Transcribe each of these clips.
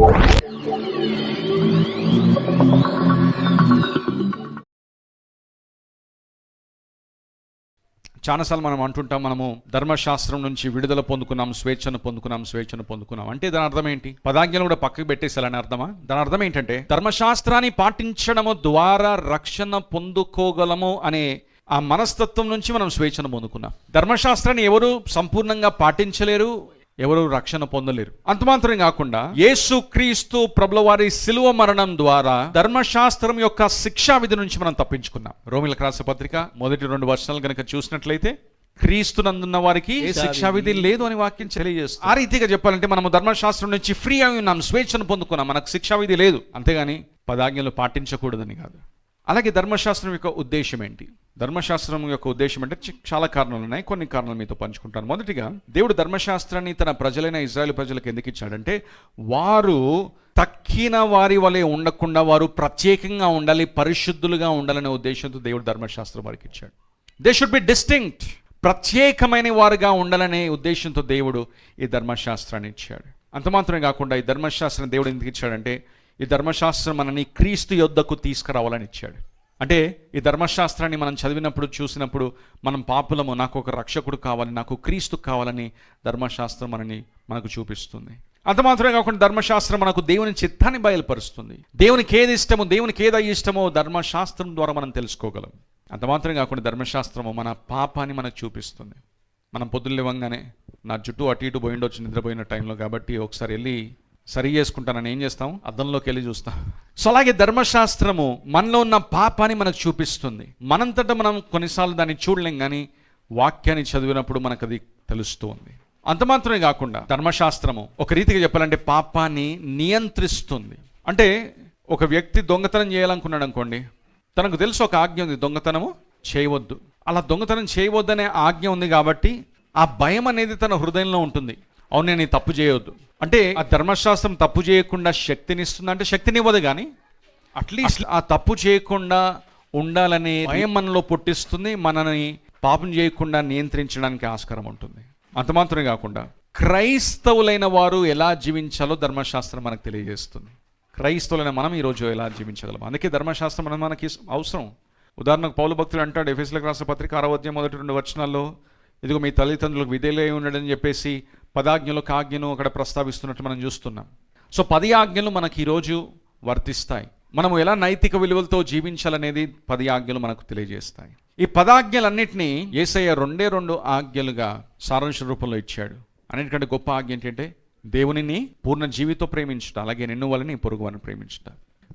చాలాసార్లు మనం అంటుంటాం మనము ధర్మశాస్త్రం నుంచి విడుదల పొందుకున్నాం స్వేచ్ఛను పొందుకున్నాం స్వేచ్ఛను పొందుకున్నాం. అంటే దాని అర్థం ఏంటి? పదాజ్ఞలు కూడా పక్కకు పెట్టేసాలని అర్థమా? దాని అర్థం ఏంటంటే ధర్మశాస్త్రాన్ని పాటించడము ద్వారా రక్షణ పొందుకోగలము అనే ఆ మనస్తత్వం నుంచి మనం స్వేచ్ఛను పొందుకున్నాం. ధర్మశాస్త్రాన్ని ఎవరు సంపూర్ణంగా పాటించలేరు ఎవరు రక్షణ పొందలేరు. అంత మాత్రం కాకుండా యేసు క్రీస్తు ప్రభుల వారి శిలువ మరణం ద్వారా ధర్మశాస్త్రం యొక్క శిక్షా విధి నుంచి మనం తప్పించుకున్నాం. రోమిలకు రాసే పత్రిక మొదటి రెండు వర్షాలు కనుక చూసినట్లయితే క్రీస్తునందున్న వారికి శిక్షా విధి లేదు అని వాక్యం తెలియజేస్తుంది. ఆ రీతిగా చెప్పాలంటే మనము ధర్మశాస్త్రం నుంచి ఫ్రీ అయి ఉన్నాం స్వేచ్ఛను పొందుకున్నాం మనకు శిక్షా విధి లేదు. అంతేగాని పదాజ్ఞలు పాటించకూడదని కాదు. అలాగే ధర్మశాస్త్రం యొక్క ఉద్దేశం ఏంటి? ధర్మశాస్త్రం యొక్క ఉద్దేశం అంటే చి- చాలా కారణాలు ఉన్నాయి. కొన్ని కారణాలు మీతో పంచుకుంటాను. మొదటిగా దేవుడు ధర్మశాస్త్రాన్ని తన ప్రజలైన ఇజ్రాయెల్ ప్రజలకు ఎందుకు ఇచ్చాడంటే వారు తక్కిన వారి వలె ఉండకుండా వారు ప్రత్యేకంగా ఉండాలి పరిశుద్ధులుగా ఉండాలనే ఉద్దేశంతో దేవుడు ధర్మశాస్త్రం వారికి ఇచ్చాడు. దే షుడ్ బి డిస్టింక్ట్ ప్రత్యేకమైన వారుగా ఉండాలనే ఉద్దేశంతో దేవుడు ఈ ధర్మశాస్త్రాన్ని ఇచ్చాడు. అంత మాత్రమే కాకుండా ఈ ధర్మశాస్త్రం దేవుడు ఎందుకు ఇచ్చాడంటే ఈ ధర్మశాస్త్రం మనని క్రీస్తు యొద్దకు తీసుకురావాలని ఇచ్చాడు. అంటే ఈ ధర్మశాస్త్రాన్ని మనం చదివినప్పుడు చూసినప్పుడు మనం పాపులము నాకు ఒక రక్షకుడు కావాలి నాకు క్రీస్తు కావాలని ధర్మశాస్త్రం మనని మనకు చూపిస్తుంది. అంత మాత్రమే కాకుండా ధర్మశాస్త్రం మనకు దేవుని చిత్తాన్ని బయలుపరుస్తుంది. దేవునికి ఏది ఇష్టమో దేవునికి ఏది ఇష్టమో ధర్మశాస్త్రం ద్వారా మనం తెలుసుకోగలం. అంత మాత్రమే కాకుండా ధర్మశాస్త్రము మన పాపాన్ని మనకు చూపిస్తుంది. మనం పొద్దున్న లేవంగానే నా జుట్టు అటు ఇటు పోయిండొచ్చు నిద్రపోయిన టైంలో కాబట్టి ఒకసారి వెళ్ళి సరి చేసుకుంటానని ఏం చేస్తాం? అద్దంలోకి వెళ్ళి చూస్తాం. సో అలాగే ధర్మశాస్త్రము మనలో ఉన్న పాపాన్ని మనకు చూపిస్తుంది. మనంతటా మనం కొన్నిసార్లు దాన్ని చూడలేం కానీ వాక్యాన్ని చదివినప్పుడు మనకు అది తెలుస్తూ ఉంది. అంత మాత్రమే కాకుండా ధర్మశాస్త్రము ఒక రీతిగా చెప్పాలంటే పాపాన్ని నియంత్రిస్తుంది. అంటే ఒక వ్యక్తి దొంగతనం చేయాలనుకున్నాడు అనుకోండి తనకు తెలుసు ఒక ఆజ్ఞ ఉంది దొంగతనము చేయవద్దు. అలా దొంగతనం చేయవద్దనే ఆజ్ఞ ఉంది కాబట్టి ఆ భయం అనేది తన హృదయంలో ఉంటుంది. అవును నేను తప్పు చేయవద్దు అంటే ఆ ధర్మశాస్త్రం తప్పు చేయకుండా శక్తినిస్తుంది? అంటే శక్తినివ్వదు కానీ అట్లీస్ట్ ఆ తప్పు చేయకుండా ఉండాలనే భయం మనలో పుట్టిస్తుంది మనని పాపం చేయకుండా నియంత్రించడానికి ఆస్కారం ఉంటుంది. అంత మాత్రమే కాకుండా క్రైస్తవులైన వారు ఎలా జీవించాలో ధర్మశాస్త్రం మనకు తెలియజేస్తుంది. క్రైస్తవులైన మనం ఈరోజు ఎలా జీవించగలం అందుకే ధర్మశాస్త్రం మన మనకి అవసరం. ఉదాహరణకు పౌలు భక్తుడు అంటాడు ఎఫెస్లకు రాసిన పత్రిక ఆరవద్యం మొదటి రెండు వచనాల్లో ఇదిగో మీ తల్లిదండ్రులకు విధేలే ఉండడని చెప్పేసి పదాజ్ఞలు కాజ్ఞను అక్కడ ప్రస్తావిస్తున్నట్టు మనం చూస్తున్నాం. సో పది ఆజ్ఞలు మనకి ఈరోజు వర్తిస్తాయి. మనము ఎలా నైతిక విలువలతో జీవించాలనేది పది ఆజ్ఞలు మనకు తెలియజేస్తాయి. ఈ పదాజ్ఞలన్నింటినీ ఏసయ్య రెండే రెండు ఆజ్ఞలుగా సారాంశ రూపంలో ఇచ్చాడు. అన్నిటికంటే గొప్ప ఆజ్ఞ ఏంటంటే దేవునిని పూర్ణ జీవితో ప్రేమించుట అలాగే నిన్ను వాళ్ళని పొరుగు వారిని ప్రేమించుట.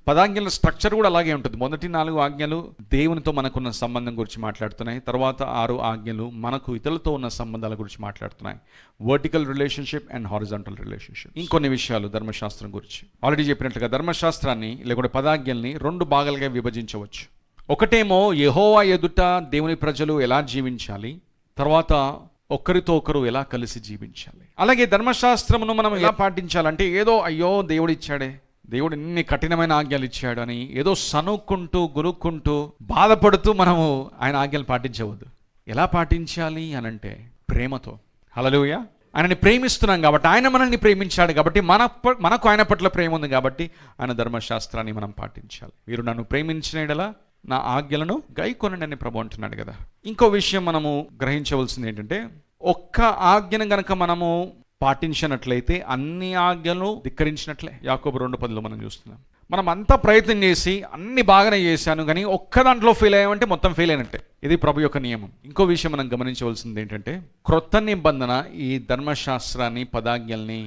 పదాజ్ఞల స్ట్రక్చర్ కూడా అలాగే ఉంటుంది. మొదటి నాలుగు ఆజ్ఞలు దేవునితో మనకున్న సంబంధం గురించి మాట్లాడుతున్నాయి. తర్వాత ఆరు ఆజ్ఞలు మనకు ఇతరులతో ఉన్న సంబంధాల గురించి మాట్లాడుతున్నాయి. Vertical relationship and horizontal relationship ఇంకొన్ని విషయాలు ధర్మశాస్త్రం గురించి. ఆల్రెడీ చెప్పినట్లుగా ధర్మశాస్త్రాన్ని లేకుంటే పదాజ్ఞల్ని రెండు భాగాలుగా విభజించవచ్చు. ఒకటేమో యెహోవా ఎదుట దేవుని ప్రజలు ఎలా జీవించాలి? తర్వాత ఒకరితో ఒకరు ఎలా కలిసి జీవించాలి? అలాగే ధర్మశాస్త్రమును మనం ఎలా పాటించాలంటే ఏదో అయ్యో దేవుడు ఇచ్చాడే దేవుడు ఇన్ని కఠినమైన ఆజ్ఞలు ఇచ్చాడు అని ఏదో సనుక్కుంటూ గురుక్కుంటూ బాధపడుతూ మనము ఆయన ఆజ్ఞలు పాటించవద్దు. ఎలా పాటించాలి అని అంటే ప్రేమతో. హలలుయ ఆయనని ప్రేమిస్తున్నాం కాబట్టి ఆయన మనల్ని ప్రేమించాడు కాబట్టి మన మనకు ఆయన పట్ల ప్రేమ ఉంది కాబట్టి ఆయన ధర్మశాస్త్రాన్ని మనం పాటించాలి. మీరు నన్ను ప్రేమించిన నా ఆజ్ఞలను గైకొనండి అని ప్రభు అంటున్నాడు కదా. ఇంకో విషయం మనము గ్రహించవలసింది ఏంటంటే ఒక్క ఆజ్ఞను గనక మనము పాటించినట్లయితే అన్ని ఆజ్ఞలు ధిక్కరించినట్లే. యాకోబు రెండు పదిలో మనం చూస్తున్నాం. మనం అంతా ప్రయత్నం చేసి అన్ని బాగానే చేశాను కానీ ఒక్క దాంట్లో ఫెయిల్ అయ్యామంటే మొత్తం ఫెయిల్ అయినట్టే. ఇది ప్రభు యొక్క నియమం. ఇంకో విషయం మనం గమనించవలసింది ఏంటంటే క్రొత్త నిబంధన ఈ ధర్మశాస్త్రాన్ని పదాజ్ఞల్ని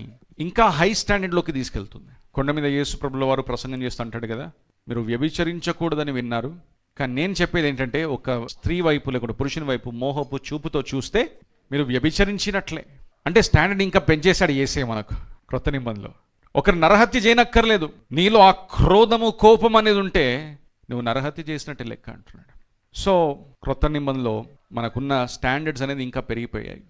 ఇంకా హై స్టాండర్డ్లోకి తీసుకెళ్తుంది. కొండ మీద యేసు ప్రభుల వారు ప్రసంగం చేస్తూ అంటాడు కదా మీరు వ్యభిచరించకూడదని విన్నారు కానీ నేను చెప్పేది ఏంటంటే ఒక స్త్రీ వైపు లేకుండా పురుషుని వైపు మోహపు చూపుతో చూస్తే మీరు వ్యభిచరించినట్లే. అంటే స్టాండర్డ్ ఇంకా పెంచేశాడు ఏసే మనకు క్రొత్త నిబంధనలో. ఒకరు నరహత్య చేయనక్కర్లేదు. నీలో ఆ క్రోధము కోపం అనేది ఉంటే నువ్వు నరహత్య చేసినట్టే లెక్క అంటున్నాడు. సో క్రొత్త నిబంధనలో మనకున్న స్టాండర్డ్స్ అనేది ఇంకా పెరిగిపోయాయి.